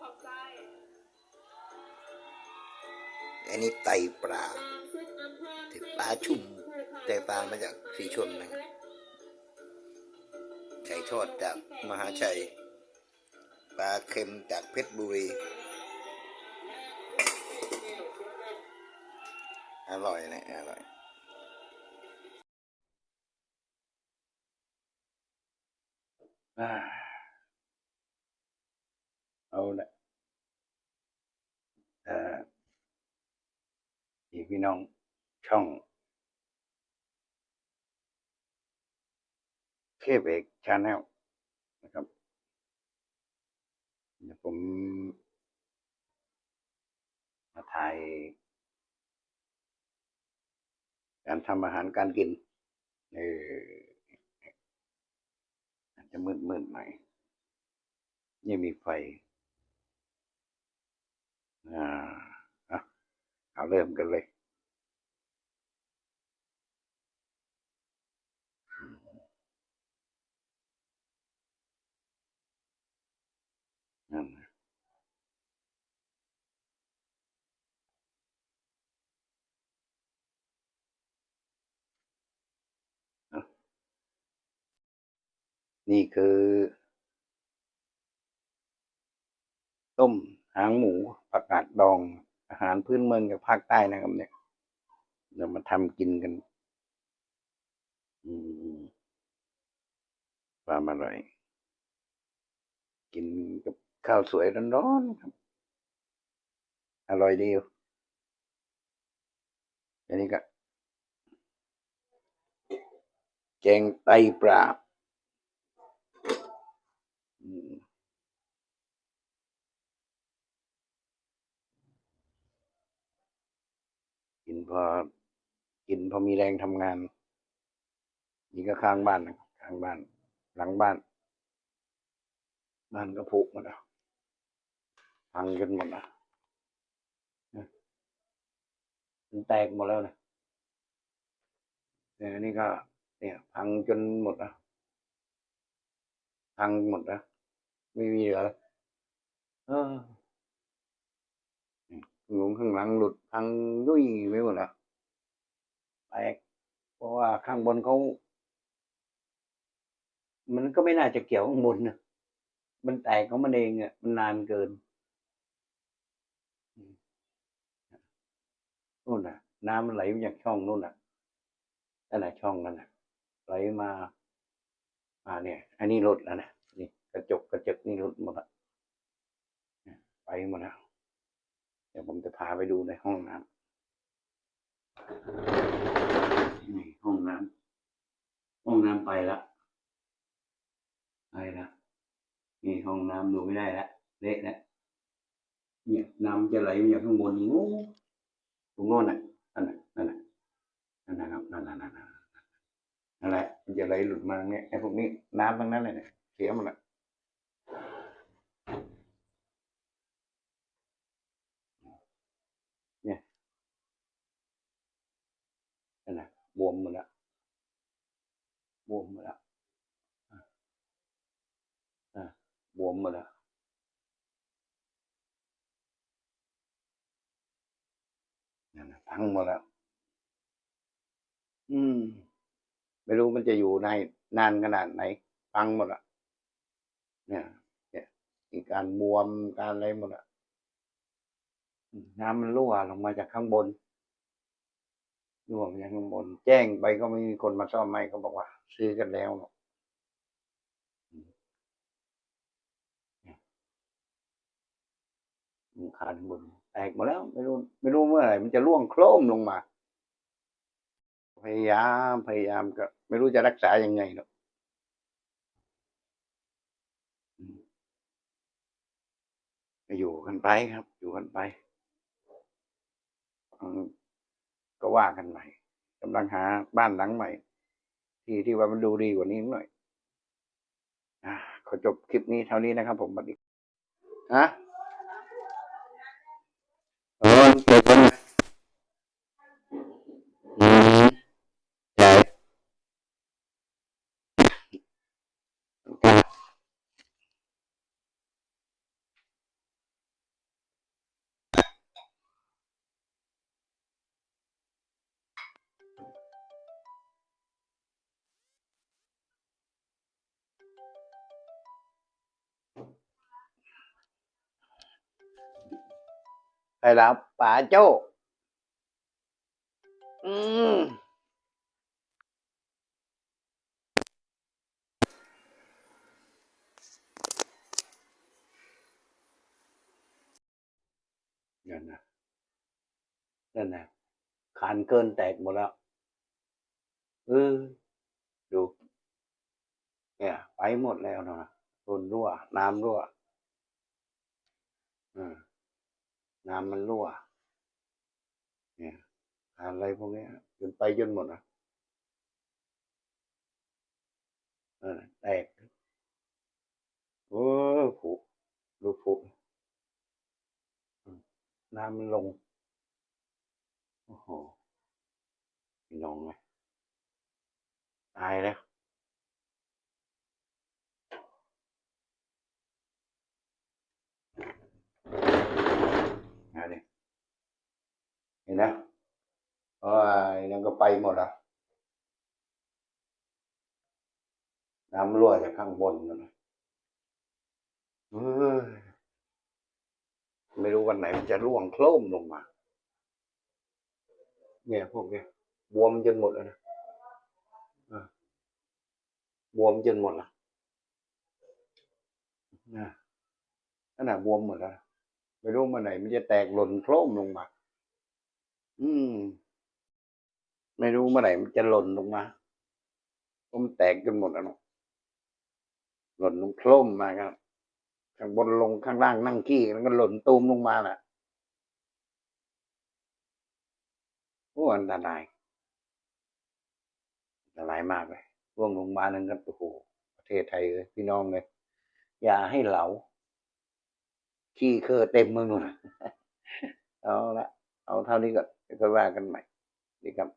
ขอบใจอันนี้ไตปลาถึงปลาชุ่ม แต่ปลามาจากสีชนนะครับไก่ทอดจากมหาชัย ปลาเค็มจากเพชรบุรี อร่อยนะ อร่อยอ่าเอาละเอ่อ พี่น้องช่องเคเบกชาแนลนะครับเดี๋ยวผมมาถ่ายการทำอาหารการกิน เอออาจจะมืดมืดๆหน่อยนี่มีไฟ อ่า เอาเริ่มกันเลย นี่คือ ต้มหางหมูผักกาดดอง อาหารพื้นเมืองจากภาคใต้นะครับเนี่ยเรามาทำกินกันอืมความอร่อย กินกับข้าวสวยร้อนๆครับ อร่อยดียวอันนี้ก็แกงไตปลาอืม กิน พอกินพอมีแรงทำงานนี่ก็ข้างบ้านนะครับข้างบ้าน หลังบ้าน บ้านก็ผุหมดแล้วพังกันหมดแล้วนะมันแตกหมดแล้วนะแต่อันนี้ก็ เนี่ย พังจนหมดแล้วพังหมดแล้วไม่มีเหลือแล้วเออ หลุมข้างหลังหลุดพังยุ่ยไปหมดแล้วแตกเพราะว่าข้างบนเขา มันก็ไม่น่าจะเกี่ยวข้างบนนะมันแตกของมันเองอะ มันนานเกินนู่นน่ะ น้ำมันไหลมาจากช่องนู่นน่ะนั่นน่ะช่องนั่นน่ะ ไหลมา อ่าเนี่ย อันนี้หลุดแล้วนะนี่กระจกกระจกนี่หลุดหมดละไปหมดแล้ว ดี๋ยวผมจะพาไปดูในห้องน้ำนี่ห้องน้ำห้องน้ำไปละไปละนี่ห้องน้ำดูไม่ได้ละเละแล้วเนี่ยน้ำจะไหลมาจากข้างบนนี่โอ้ตรงโน้นน่ะนั่นน่ะนั่นน่ะนั่นนะครับนั่นน่ะนั่นน่ะนั่นแหละมันจะไหลหลุดมาตรงเนี่ยไอ้พวกนี้น้ำทั้งนั้นเลยเนี่ยเสียหมดละ นั่นนะ บวมหมดล้วบวมหมดแล้วอะอะบวมหมดล้วนั่นนะพังหมดแล้ว อืม ไม่รู้มันจะอยู่ในนานขนาดไหน พังหมดละเนี่ยเนี่ยการบวมการอะไรหมดอะน้ำมันรั่วลงมาจากข้างบน ร่วงอย่างข้างบน แจ้งไปก็ไม่มีคนมาซ่อมให้เขาบอกว่า ซื้อกันแล้วเนาะอืมมันขาดบนแตกหมดแล้ว ไม่รู้ไม่รู้เมื่อไหร่มันจะร่วงโครมลงมา พยายามพยายามก็ ไม่รู้จะรักษายังไงเนาะอยู่กันไปครับ อยู่กันไป ว่ากันใหม่กำลังหาบ้านหลังใหม่ ที่ที่ว่ามันดูดีกว่านี้หน่อยอขอจบคลิปนี้เท่านี้นะครับผมบัดนี้ฮะเออเกิดคน ใครรับป๋าโจ้อืมนั่นนะนั่นนะคานเกินแตกหมดแล้วเออดู เนี่ย ไปหมดแล้วนะรุนรั่ว น้ำรั่ว อืม น้ำมันรั่ว เนี่ยอะไรพวกนี้จนไปจนหมดอะแตกโอ้ผุดูผุน้ำมันลง โอ้โหน้องเลยตายแล้ว อันนี้เห็นนะเพราะว่าไอ้ นั่นก็ไปหมดล้วน้ำรั่วจากข้างบนนะเอ้ยไม่รู้วันไหนมันจะร่วงโคล่มลงมา เนี่ยพวกเนี้ยบวมจนหมดแล้วนะอะบวมจนหมดละนะขนาดบวมหมดแล้วไม่รู้เมื่อไหร่มันจะแตกหล่นโครมลงมา อืม ไม่รู้เมื่อไหร่มันจะหล่นลงมาเพราะมันแตกจนหมดแล้วเนะหล่นลงโครมมาครับข้างบนลงข้างล่างนั่งขี้แล้วก็หล่นตูมลงมาน่ะโอ้อันตรายอันตรายมากเลยร่วงลงมานั่นก็โอ้โหประเทศไทยเลยพี่น้องเลยอย่าให้เหลาขี้เคอเต็มมือหมดเอาละเอาเท่านี้ก่อนเดี๋ยวก็ว่ากันใหม่ดีครับ